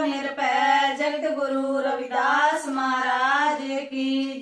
Nirbhay Jagat Guru Ravidas Maharaj Ki